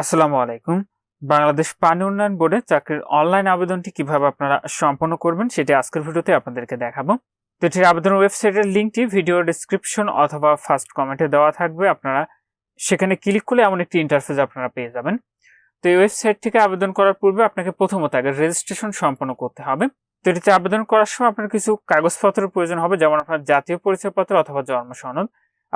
আসসালামু আলাইকুম। বাংলাদেশ পানি উন্নয়ন বোর্ডে চাকরির অনলাইন আবেদনটি কীভাবে আপনারা সম্পন্ন করবেন সেটি আজকের ভিডিওতে আপনাদেরকে দেখাবো। তো এটির আবেদন ওয়েবসাইটের লিঙ্কটি ভিডিও ডিসক্রিপশন অথবা ফার্স্ট কমেন্টে দেওয়া থাকবে। আপনারা সেখানে ক্লিক করলে এমন একটি ইন্টারফেস আপনারা পেয়ে যাবেন। তো এই ওয়েবসাইট থেকে আবেদন করার পূর্বে আপনাকে প্রথমত আগে রেজিস্ট্রেশন সম্পন্ন করতে হবে। তো এটিতে আবেদন করার সময় আপনার কিছু কাগজপত্রের প্রয়োজন হবে, যেমন আপনার জাতীয় পরিচয়পত্র অথবা জন্ম সনদ।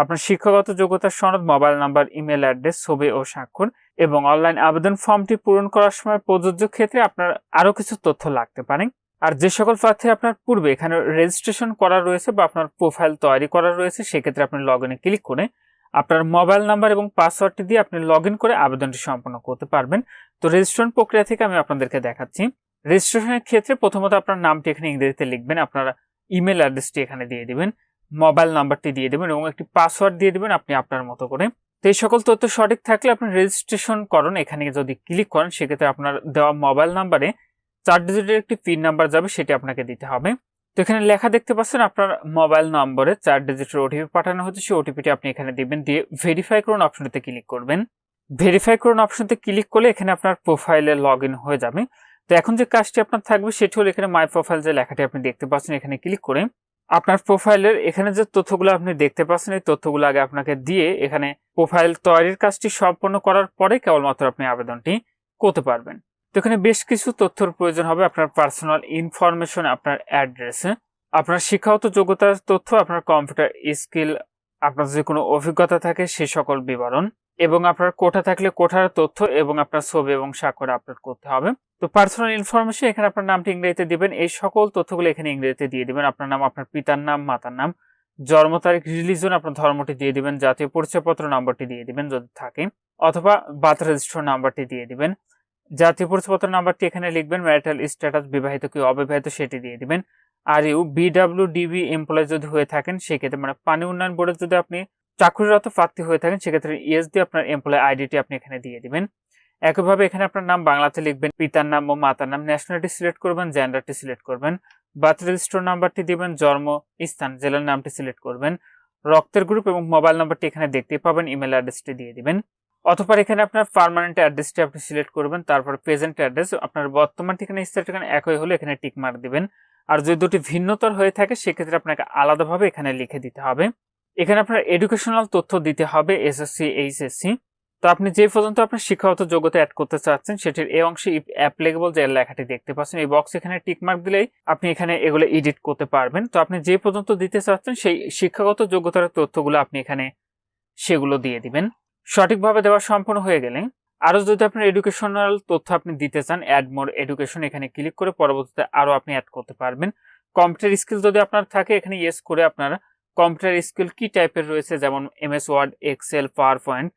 আপনার শিক্ষাগত যোগ্যতার সনদ, মোবাইল নাম্বার, ইমেল অ্যাড্রেস, ছবি ও স্বাক্ষর এবং অনলাইন আবেদন ফর্মটি পূরণ করার সময় প্রযোজ্য ক্ষেত্রে আপনার আরও কিছু তথ্য লাগতে পারে। আর যে সকল প্রার্থী আপনার পূর্বে এখানে রেজিস্ট্রেশন করা রয়েছে বা আপনার প্রোফাইল তৈরি করা রয়েছে, সেক্ষেত্রে আপনি লগ ইনে ক্লিক করে আপনার মোবাইল নাম্বার এবং পাসওয়ার্ডটি দিয়ে আপনি লগ ইন করে আবেদনটি সম্পন্ন করতে পারবেন। তো রেজিস্ট্রেশন প্রক্রিয়া থেকে আমি আপনাদেরকে দেখাচ্ছি। রেজিস্ট্রেশনের ক্ষেত্রে প্রথমত আপনার নামটি এখানে ইংরেজিতে লিখবেন, আপনার ইমেল অ্যাড্রেসটি এখানে দিয়ে দিবেন। মোবাইল নাম্বারটি দিয়ে দেবেন এবং একটি পাসওয়ার্ড দিয়ে দেবেন আপনি আপনার মতো করে। তো এই সকল তথ্য সঠিক থাকলে আপনি রেজিস্ট্রেশন করেন। এখানে যদি ক্লিক করেন, সেক্ষেত্রে আপনার দেওয়া মোবাইল নাম্বারে চার ডিজিটের একটি পিন নাম্বার যাবে, সেটি আপনাকে দিতে হবে। তো এখানে লেখা দেখতে পাচ্ছেন, আপনার মোবাইল নম্বরে চার ডিজিটের ওটিপি পাঠানো হচ্ছে। সেই ওটিপিটি আপনি এখানে দিবেন। দিয়ে ভেরিফাই করুন অপশনটিতে ক্লিক করবেন। ভেরিফাই করুন অপশনতে ক্লিক করলে এখানে আপনার প্রোফাইলে লগ হয়ে যাবে। তো এখন যে কাজটি আপনার থাকবে, সেটি হলো এখানে মাই প্রোফাইল যে লেখাটি আপনি দেখতে পাচ্ছেন, এখানে ক্লিক করে আপনার প্রোফাইলের এখানে যে তথ্যগুলো আপনি দেখতে পাচ্ছেন, এই তথ্যগুলো আগে আপনাকে দিয়ে এখানে প্রোফাইল তৈরির কাজটি সম্পন্ন করার পরে কেবলমাত্র আপনি আবেদনটি করতে পারবেন। তো এখানে বেশ কিছু তথ্যর প্রয়োজন হবে, আপনার পার্সোনাল ইনফরমেশন আপনার অ্যাড্রেসে আপনার শিক্ষাগত যোগ্যতার তথ্য, আপনার কম্পিউটার স্কিল আপনার যে কোনো অভিজ্ঞতা থাকে সে সকল বিবরণ। এবং আপনার কোঠা থাকলে কোঠার তথ্য এবং আপনার ছবি এবং স্বাক্ষর আপলোড করতে হবে। তো পার্সোনাল ইনফরমেশন এখানে আপনার নামটি ইংরেজিতে দিবেন। এই সকল তথ্যগুলো এখানে ইংরেজিতে দিয়ে দিবেন। আপনার নাম, আপনার পিতার নাম, মাতার নাম, জন্ম তারিখ রিলিজন আপনার ধর্মটি দিয়ে দিবেন। জাতীয় পরিচয়পত্র নাম্বারটি দিয়ে দিবেন যদি থাকে। অথবা বার্থ রেজিস্টার নাম্বারটি দিয়ে দিবেন। জাতীয় পরিচয়পত্র নাম্বারটি এখানে লিখবেন। ম্যারিটাল স্ট্যাটাস বিবাহিত কি অবিবাহিত সেটি দিয়ে দিবেন। আর ইউ বিডাব্লিউ ডিবি এমপ্লয় যদি হয়ে থাকেন, সেক্ষেত্রে মানে পানি উন্নয়ন বোর্ডে যদি আপনি চাকরিরত প্রার্থী হয়ে থাকেন, সেক্ষেত্রে ইএস দিয়ে আপনার এমপ্লয় আইডিটি আপনি এখানে দিয়ে দিবেন। একইভাবে এখানে আপনার নাম বাংলাতে লিখবেন, পিতার নাম ও মাতার নাম ন্যাশনালিটি সিলেক্ট করবেন জেন্ডারটি সিলেক্ট করবেন। বার্থ রেজিস্টার নাম্বারটি দিবেন, জন্ম, স্থান, জেলার নামটি সিলেক্ট করবেন। রক্তের গ্রুপ এবং মোবাইল নাম্বারটি এখানে দেখতে পাবেন ইমেল অ্যাড্রেসটি দিয়ে দিবেন। অথবা এখানে আপনার পার্মানেন্ট অ্যাড্রেসটি আপনি সিলেক্ট করবেন, তারপর প্রেজেন্ট অ্যাড্রেস আপনার বর্তমান ঠিকানা স্থান ঠিকানা একই হলে এখানে টিক মার্ক দিবেন। আর যদি দুটি ভিন্নতর হয়ে থাকে, সেক্ষেত্রে আপনাকে আলাদাভাবে এখানে লিখে দিতে হবে। এখানে আপনার এডুকেশনাল তথ্য দিতে হবে এসএসসি এইচএসসি তো আপনি যে পর্যন্ত আপনার শিক্ষাগত যোগ্যতা অ্যাড করতে চাচ্ছেন, সেটির এই অংশে অ্যাপ্লিকেবল যে লেখাটি দেখতে পাচ্ছেন, এই বক্স এখানে টিকমার্ক দিলেই আপনি এখানে এগুলো এডিট করতে পারবেন। তো আপনি যে পর্যন্ত দিতে চাচ্ছেন, সেই শিক্ষাগত যোগ্যতার তথ্যগুলো আপনি এখানে সেগুলো দিয়ে দিবেন। সঠিকভাবে দেওয়া সম্পূর্ণ হয়ে গেলে আরও যদি আপনার এডুকেশনাল তথ্য আপনি দিতে চান অ্যাড মোর এডুকেশন এখানে ক্লিক করে পরবর্তীতে আরও আপনি অ্যাড করতে পারবেন। কম্পিউটার স্কিল যদি আপনার থাকে, এখানে ইয়েস করে আপনার কম্পিউটার স্কিল কি টাইপের রয়েছে? যেমন MS Word, Excel PowerPoint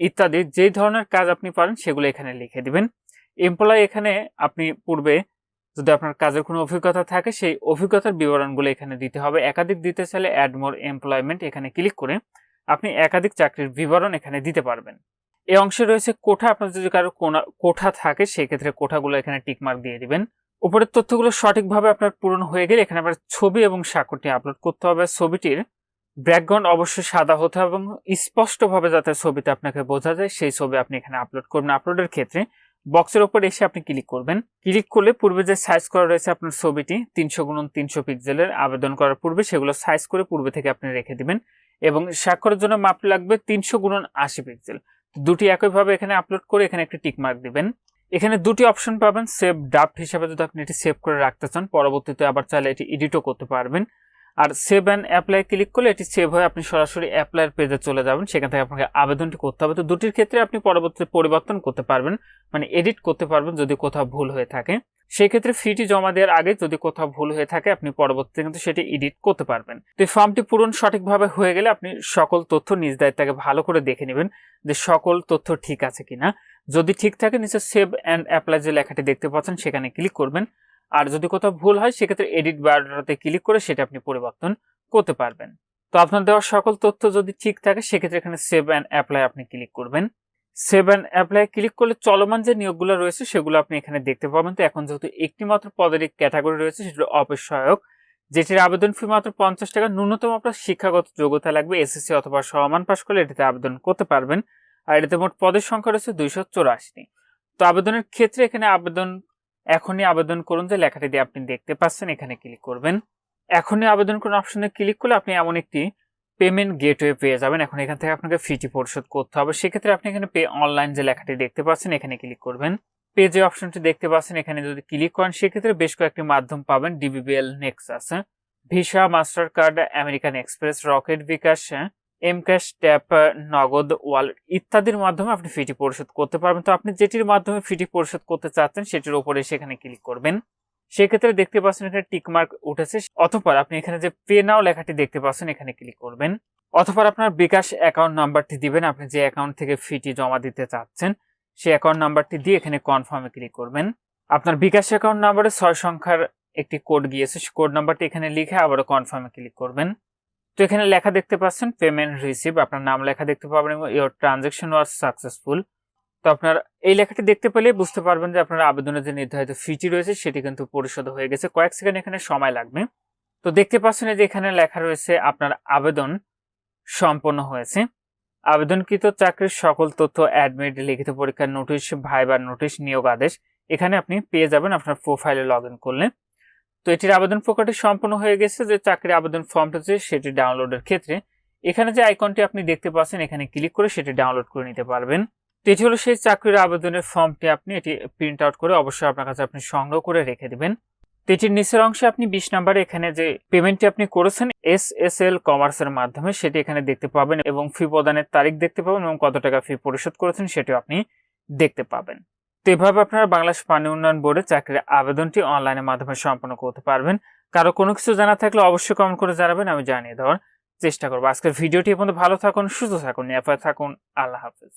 ইত্যাদি, যে ধরনের কাজ আপনি পারেন সেগুলো এখানে লিখে দিবেন। এমপ্লয় এখানে আপনি পূর্বে যদি আপনার কাজের কোনো অভিজ্ঞতা থাকে, সেই অভিজ্ঞতার বিবরণগুলো এখানে দিতে হবে। একাধিক দিতে চাইলে অ্যাড মোর এমপ্লয়মেন্ট এখানে ক্লিক করে আপনি একাধিক চাকরির বিবরণ এখানে দিতে পারবেন। এই অংশে রয়েছে কোঠা। আপনার যদি কারও কোঠা থাকে, সেক্ষেত্রে কোঠাগুলো এখানে টিকমার্ক দিয়ে দিবেন। উপরের তথ্যগুলো সঠিকভাবে আপনার পূরণ হয়ে গেলে এখানে আপনার ছবি এবং স্বাক্ষরটি আপলোড করতে হবে। ছবিটির ব্যাকগ্রাউন্ড অবশ্যই সাদা হতে হবে এবং স্পষ্টভাবে যাতে ছবিতে আপনাকে বোঝা যায়, সেই ছবি আপনি এখানে আপলোড করবেন। আপলোডের ক্ষেত্রে বক্সের উপর এসে আপনি ক্লিক করবেন। ক্লিক করলে পূর্বে যে সাইজ করা রয়েছে আপনার ছবিটি তিনশো গুণন তিনশো পিক্সেলের আবেদন করার পূর্বে সেগুলো সাইজ করে পূর্বে থেকে আপনি রেখে দিবেন এবং স্বাক্ষরের জন্য মাপ লাগবে তিনশো গুণন আশি পিক্সেল দুটি একইভাবে এখানে আপলোড করে এখানে একটি টিকমার্ক দিবেন। এখানে দুটি অপশন পাবেন সেভ ড্রাফট হিসাবে যদি আপনি এটি সেভ করে রাখতে চান, পরবর্তীতে আবার চাইলে এটি এডিটও করতে পারবেন। আর সেভ অ্যান্ড অ্যাপ্লাই ক্লিক করলে এটি সেভ হয়ে আপনি সরাসরি অ্যাপ্লাইয়ের পেজে চলে যাবেন, সেখান থেকে আপনাকে আবেদনটি করতে হবে। তো দুটির ক্ষেত্রে আপনি পরবর্তীতে পরিবর্তন করতে পারবেন মানে এডিট করতে পারবেন যদি কোথাও ভুল হয়ে থাকে। সেই ক্ষেত্রে ফিটি জমা দেওয়ার আগে যদি কোথাও ভুল হয়ে থাকে, আপনি পরবর্তীতে কিন্তু সেটি এডিট করতে পারবেন। তো এই ফর্মটি পূরণ সঠিকভাবে হয়ে গেলে আপনি সকল তথ্য নিজ দায়িত্বকে ভালো করে দেখে নেবেন যে সকল তথ্য ঠিক আছে কিনা। যদি ঠিক থাকে নিচে সেভ অ্যান্ড অ্যাপ্লাই যে লেখাটি দেখতে পাচ্ছেন, সেখানে ক্লিক করবেন। আর যদি কোথাও ভুল হয়, সেক্ষেত্রে এডিট বায়োডাটাতে ক্লিক করে সেটা আপনি পরিবর্তন করতে পারবেন। তো আপনার দেওয়া সকল তথ্য যদি ঠিক থাকে, সেক্ষেত্রে এখানে সেভ অ্যান্ড অ্যাপ্লাই আপনি ক্লিক করবেন। সেভ অ্যান্ড অ্যাপ্লাই ক্লিক করলে চলমান যে নিয়োগগুলো রয়েছে, সেগুলো আপনি এখানে দেখতে পাবেন। তো এখন যেহেতু একটি মাত্র পদের ক্যাটাগরি রয়েছে, সেটি অপসহায়ক যেটির আবেদন ফি মাত্র পঞ্চাশ টাকা। ন্যূনতম আপনার শিক্ষাগত যোগ্যতা লাগবে এসএসসি অথবা সমান পাশ করলে এটিতে আবেদন করতে পারবেন। আর এটাতে মোট পদের সংখ্যা রয়েছে দুইশো চৌরাশিটি। তো আবেদনের ক্ষেত্রে এখানে আবেদন, এখনই আবেদন করুন যে লেখাটি দিয়ে আপনি দেখতে পাচ্ছেন, এখানে ক্লিক করবেন। এখনই আবেদন করুন অপশনে ক্লিক করলে আপনি এমন একটি পেমেন্ট গেটওয়ে পেয়ে যাবেন। এখন এখান থেকে আপনাকে ফিটি পরিশোধ করতে হবে। সেক্ষেত্রে আপনি এখানে পে অনলাইন যে লেখাটি দেখতে পাচ্ছেন, এখানে ক্লিক করবেন। পে যে অপশনটি দেখতে পাচ্ছেন, এখানে যদি ক্লিক করেন, সেক্ষেত্রে বেশ কয়েকটি মাধ্যম পাবেন। DBBL Nexus Visa Mastercard American Express Rocket bKash mCash Tap Nagad wallet ইত্যাদির মাধ্যমে আপনি ফিটি পরিশোধ করতে পারবেন। তো আপনি যেটির মাধ্যমে ফিটি পরিশোধ করতে চাচ্ছেন, সেটির উপরে সেখানে ক্লিক করবেন। সেক্ষেত্রে দেখতে পাচ্ছেন এখানে টিকমার্ক উঠেছে, অথবা আপনি এখানে যে পে নাও লেখাটি দেখতে পাচ্ছেন, এখানে ক্লিক করবেন। অথবা আপনার বিকাশ অ্যাকাউন্ট নাম্বারটি দিবেন, আপনি যে অ্যাকাউন্ট থেকে ফিটি জমা দিতে চাচ্ছেন, সেই অ্যাকাউন্ট নাম্বারটি দিয়ে এখানে কনফার্মে ক্লিক করবেন। আপনার বিকাশ অ্যাকাউন্ট নাম্বারে ছয় সংখ্যার একটি কোড গিয়েছে, সেই কোড নাম্বারটি এখানে লিখে আবারও কনফার্মে ক্লিক করবেন। তো এখানে লেখা দেখতে পাচ্ছেন পেমেন্ট রিসিভ আপনার নাম লেখা দেখতে পাবেন এবং ইওর ট্রানজেকশন ওয়াজ সাকসেসফুল তো আপনার এই লেখাটি দেখতে পেলে বুঝতে পারবেন যে আপনার আবেদনের যে নির্ধারিত ফিটি রয়েছে, সেটি কিন্তু পরিশোধ হয়ে গেছে। কয়েক সেকেন্ড এখানে সময় লাগবে। তো দেখতে পাচ্ছেন যে এখানে লেখা রয়েছে, আপনার আবেদন সম্পন্ন হয়েছে। আবেদনকৃত চাকরির সকল তথ্য অ্যাডমিট লিখিত পরীক্ষার নোটিশ ভাইবার নোটিশ নিয়োগ আদেশ, এখানে আপনি পেয়ে যাবেন আপনার প্রোফাইলে লগ ইন করলে। তো এটির আবেদন প্রক্রিয়াটি সম্পূর্ণ হয়ে গেছে যে চাকরির আবেদন ফর্মটা আছে সেটি ডাউনলোডের ক্ষেত্রে। এখানে যে আইকনটি আপনি দেখতে পাচ্ছেন, এখানে ক্লিক করে সেটি ডাউনলোড করে নিতে পারবেন। তো এটি হলো সেই চাকরির আবেদনের ফর্মটি আপনি এটি প্রিন্ট আউট করে অবশ্যই আপনার কাছে আপনি সংগ্রহ করে রেখে দেবেন। তো এটির নিচের অংশে আপনি বিশ নাম্বারে এখানে যে পেমেন্টটি আপনি করেছেন এস এস এল কমার্সের মাধ্যমে, সেটি এখানে দেখতে পাবেন এবং ফি প্রদানের তারিখ দেখতে পাবেন এবং কত টাকা ফি পরিশোধ করেছেন, সেটিও আপনি দেখতে পাবেন। তো এভাবে আপনারা বাংলাদেশ পানি উন্নয়ন বোর্ডে চাকরির আবেদনটি অনলাইনের মাধ্যমে সম্পন্ন করতে পারবেন। কারও কোনো কিছু জানা থাকলে অবশ্যই কমেন্ট করে জানাবেন, আমি জানিয়ে দেওয়ার চেষ্টা করব। আজকের ভিডিওটি পর্যন্ত, ভালো থাকুন, সুস্থ থাকুন, নিরাপদ থাকুন, আল্লাহ হাফিজ।